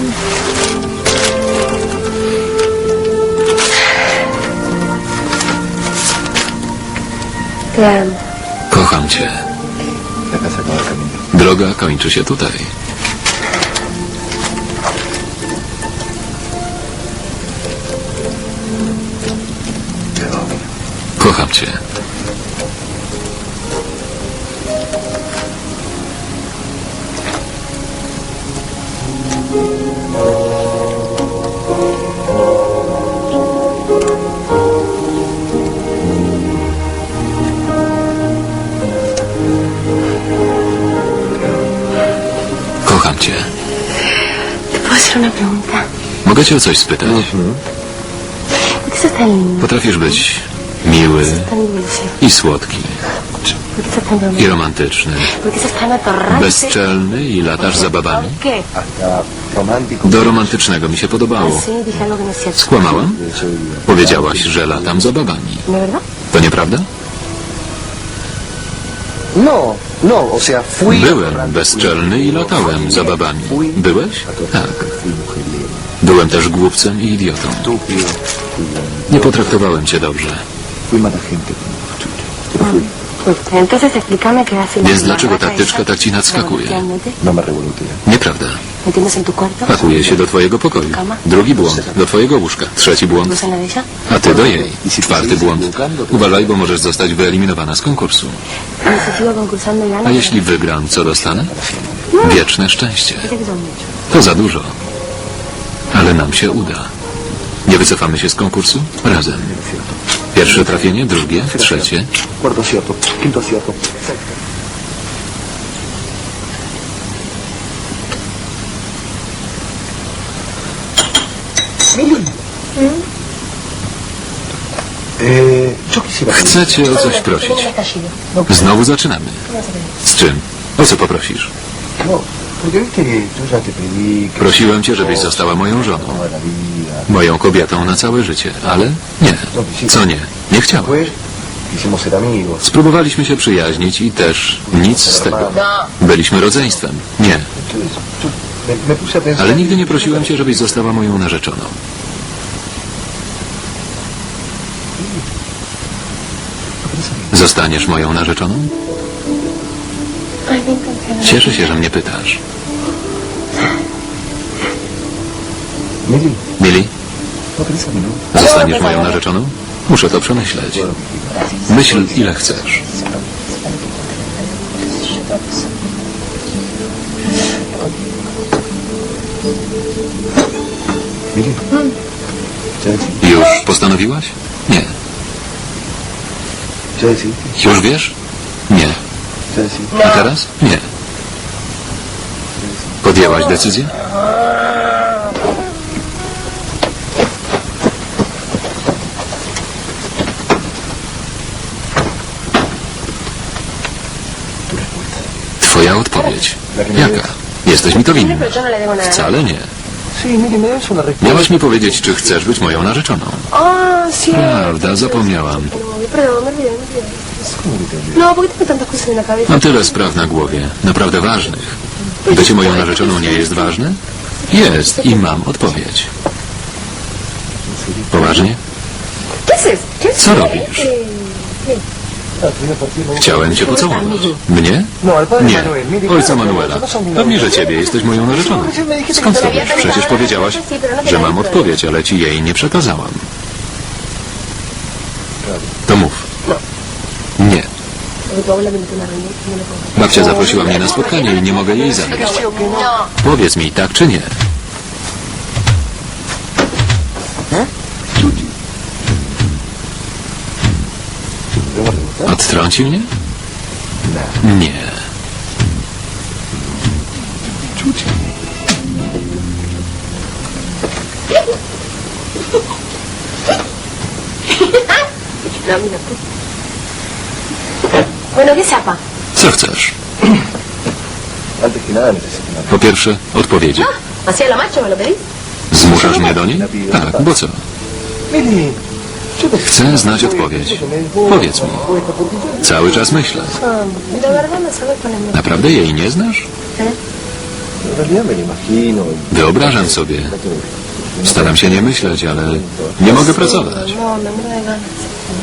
Amo. Kocham cię. Droga kończy się tutaj. Kocham cię. Kocham cię. ¿Te puedo hacer una pregunta? Mogę cię o coś spytać? ¿Por qué sos tan lindo? Potrafisz być miły i słodki, ¿Por qué sos tan i romantyczny, bezczelny i latasz za babami. ¿Qué? Hasta romántico. Do romantycznego mi się podobało. Skłamałam? Powiedziałaś, że latam za babami. ¿No es verdad? To nieprawda? No, no, o sea, fui... Byłem bezczelny i latałem za babami. Byłeś? Tak. Byłem też głupcem i idiotą. um, Nie potraktowałem cię dobrze. Więc dlaczego taktyczka esa tak ci nadskakuje? No. Nieprawda. ¿Me tienes en tu cuarto? Pakuje się do twojego pokoju. Drugi błąd. Do twojego łóżka. Trzeci błąd. A ty do jej. Czwarty błąd. Uważaj, bo możesz zostać wyeliminowana z konkursu. Gano. A jeśli wygram, co dostanę? Wieczne szczęście. Muchos. To za dużo. Ale nam się uda. Nie wycofamy się z konkursu? Razem. Pierwsze trafienie, drugie, trzecie. Cuarto acierto, quinto acierto. Yo quisiera... Chcę cię o coś prosić. Znowu zaczynamy. Z czym? O co poprosisz? No, Prosiłem cię, żebyś została moją żoną. Moją kobietą na całe życie. Ale nie. Co nie? Nie chciałem. Spróbowaliśmy się przyjaźnić i też nic z tego. Byliśmy rodzeństwem. Nie. Ale nigdy nie prosiłem cię, żebyś została moją narzeczoną. Zostaniesz moją narzeczoną? Cieszę się, że mnie pytasz. Mili, zostaniesz moją narzeczoną? Muszę to przemyśleć. Myśl, ile chcesz. Już postanowiłaś? Nie. Już wiesz? Nie. A teraz? Nie. Podjęłaś decyzję? Twoja odpowiedź. Jaka? Jesteś mi to winna. Wcale nie. Miałaś mi powiedzieć, czy chcesz być moją narzeczoną. Prawda, zapomniałam. No. Mam tyle spraw na głowie, naprawdę ważnych. Bycie moją narzeczoną nie jest ważne? Jest i mam odpowiedź. Poważnie? Co robisz? Chciałem cię pocałować. Mnie? No, Nie. Ojca Manuela. Pewnie, że ciebie jesteś moją narzeczoną. Skąd to wiesz? Przecież powiedziałaś, że mam odpowiedź, ale ci jej nie przekazałam. To mów. Nie. Babcia zaprosiła mnie na spotkanie i nie mogę jej zawieść. Powiedz mi, tak czy nie? ¿Te vas a rebotar? Odtrąci mnie? No. Nie. No. Bueno, ¿qué zapa? Co chcesz? Antes que nada necesito una Po pierwsze, odpowiedzi. ¿Así a lo macho me lo pedís? Zmuszasz mnie do niej? Tak, bo co? Mili, Chcę znać odpowiedź. Powiedz mi. Cały czas myślę. Naprawdę jej nie znasz? Wyobrażam sobie. Staram się nie myśleć, ale nie mogę pracować.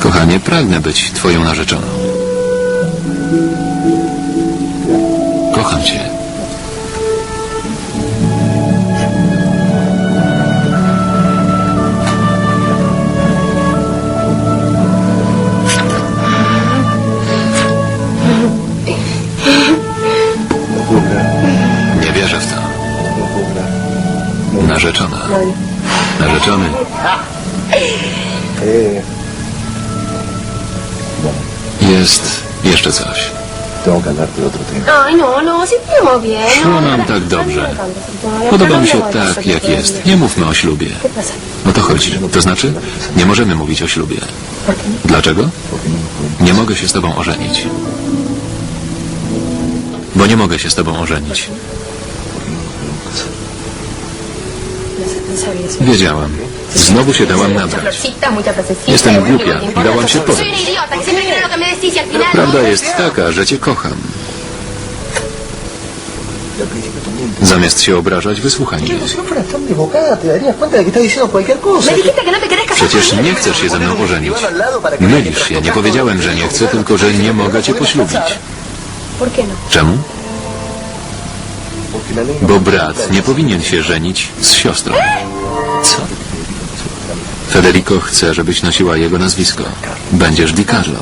Kochanie, pragnę być twoją narzeczoną. Otro tema. Ay, no, no, sí estamos bien. Szło No, nam tak dobrze. Podoba no mi się tak, jak jest. Nie mówmy o ślubie. O to chodzi. To znaczy, nie możemy mówić o ślubie. ¿Por qué no? Dlaczego? No Nie mogę się z tobą ożenić. Bo nie mogę się z tobą ożenić. No. Wiedziałam. Znowu się dałam nabrać. Jestem głupia. Dałam się podejść. Prawda jest taka, że cię kocham. Zamiast się obrażać, wysłuchaj mnie. Przecież nie chcesz się ze mną ożenić. Mylisz się. Nie powiedziałem, że nie chcę, tylko że nie mogę cię poślubić. Czemu? Bo brat nie powinien się żenić z siostrą. Co? Federico chce, żebyś nosiła jego nazwisko. Będziesz Di Carlo.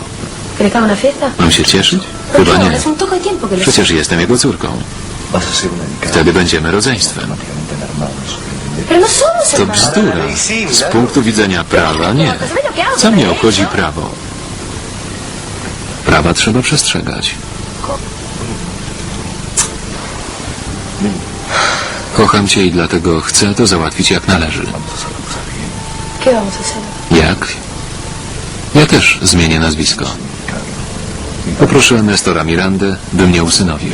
Mam się cieszyć? ¿Por Chyba nie. Przecież jestem jego córką. Wtedy będziemy rodzeństwem. No somos To bzdura. Z punktu widzenia prawa nie. Co mnie obchodzi prawo? Prawa trzeba przestrzegać. Kocham cię i dlatego chcę to załatwić jak należy. Jak? Ja też zmienię nazwisko. Poproszę Nestora Mirandę, by mnie usynowił.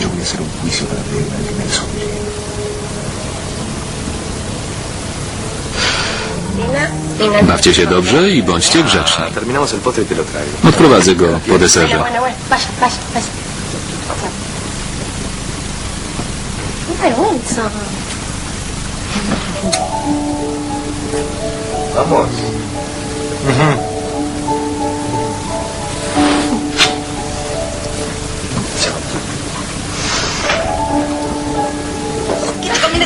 Bawcie się dobrze i bądźcie grzeczni. Odprowadzę go po deserze. Bueno, Qué vergüenza. Vamos.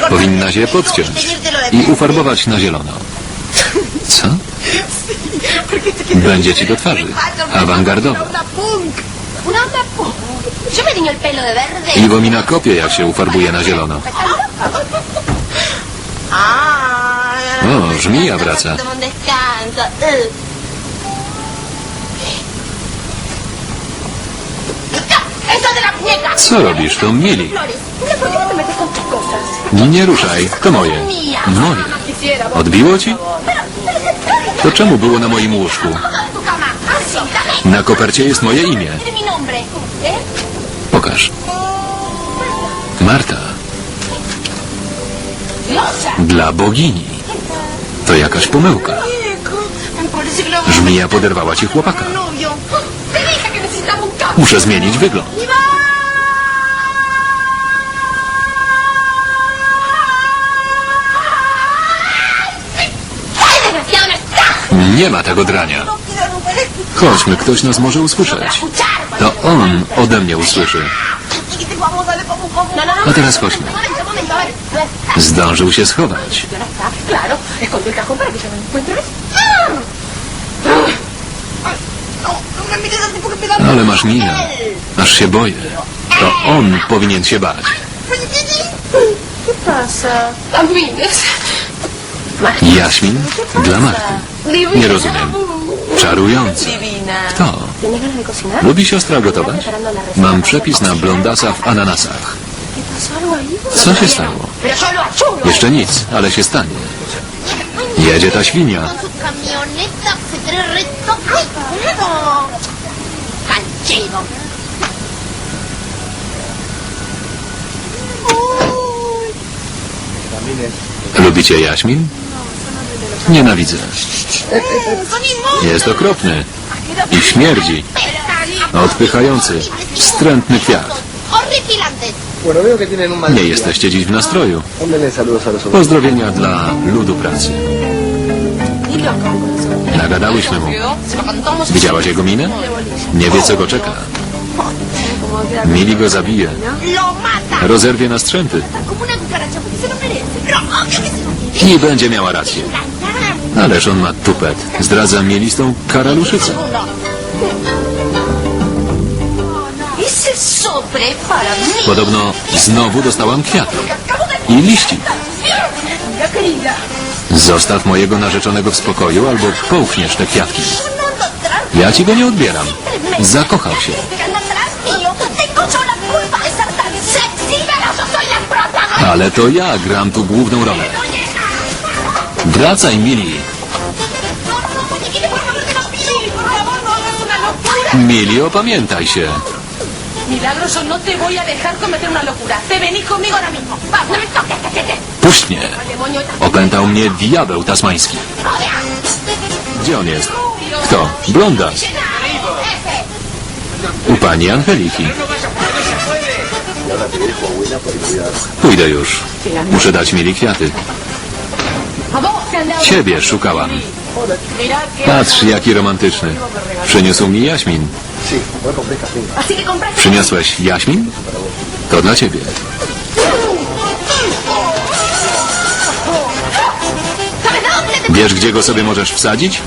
Powinna się podciąć i ufarbować na zielono. Co? Będzie ci do twarzy. Awangardowo. Una punk. Una onda punk. Yo me tiño el pelo de verde. Iwo mi na kopie, jak się ufarbuje na zielono. O, żmija wraca. Co robisz? To mieli. Flores. Mira, ¿por qué no? Nie ruszaj, to moje. Moje. Quisiera. Odbiło ci? To czemu było na moim łóżku? Na kopercie jest moje imię. Pokaż. Marta. Dla bogini. To jakaś pomyłka. Żmija poderwała ci chłopaka. cambio. Muszę zmienić wygląd. Nie ma tego drania. Chodźmy, ktoś nas może usłyszeć. To on ode mnie usłyszy. A teraz chodźmy. Zdążył się schować. Ale masz minę. Aż się boję. To on powinien się bać. ¿Qué pasa? Jaśmin dla Marty. Nie rozumiem. Czarująca. Kto? Lubi siostra gotować? Mam przepis na blondasa w ananasach. Co się stało? Jeszcze nic, ale się stanie. Jedzie ta świnia. Lubicie jaśmin? Nienawidzę. Jest okropny. I śmierdzi. Odpychający. Wstrętny kwiat. Nie jesteście dziś w nastroju. Mándenle saludos a los obreros. Pozdrowienia dla ludu pracy. Nagadałyśmy mu. Widziałaś jego minę? Nie wie, co go czeka. Mili go zabije. Rozerwie na strzępy. I będzie miała rację. Ależ on ma tupet. Zdradza mielistą karaluszycę. Podobno znowu dostałam kwiat. I liści. Zostaw mojego narzeczonego w spokoju, albo połkniesz te kwiatki. Ja ci go nie odbieram. Zakochał się. Ale to ja gram tu główną rolę. Wracaj, Mili. Mili, opamiętaj się. Milagroso, no te voy a dejar cometer una locura. Te venís conmigo ahora mismo. Vamos. No me toques, que te te. Puść mnie. Opętał mnie diabeł tasmański. Gdzie on jest? Kto? Blonda. U pani Angeliki. Pójdę już. Muszę dać Mili kwiaty. Ciebie szukałam. Patrz, jaki romantyczny. Przyniósł mi jaśmin. Przyniosłeś jaśmin? To dla ciebie. ¿Sabes dónde te Wiesz, gdzie go sobie możesz wsadzić?